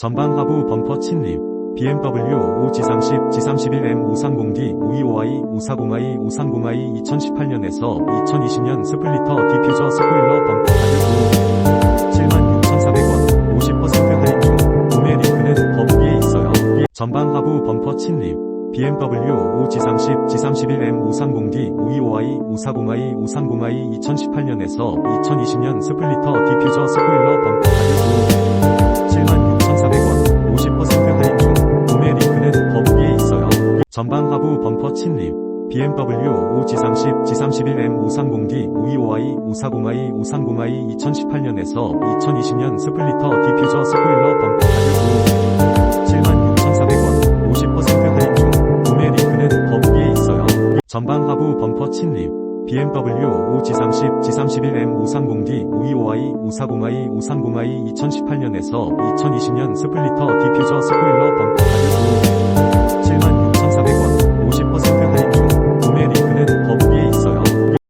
전방 하부 범퍼 침립 BMW 5G30, G31M 530D, 525i, 540i, 530i 2018년에서 2020년 스플리터 디퓨저 스포일러 범퍼 가격 76,400원 50% 할인 중 구매 링크는 더보기에 있어요. 전방 하부 범퍼 침립 BMW 5G30, G31M 530D, 525i, 540i, 530i 2018년에서 2020년 스플리터 디퓨저 스포일러 범퍼 전방 하부 범퍼 침립 BMW 5G30, G31M 530D, 525i, 540i, 530i 2018년에서 2020년 스플리터 디퓨저 스포일러 범퍼 가격 76,400원 50% 할인 중. 구매 링크는 더보기에 있어요. 전방 하부 범퍼 침립 BMW 5G30, G31M 530D, 525i, 540i, 530i 2018년에서 2020년 스플리터 디퓨저 스포일러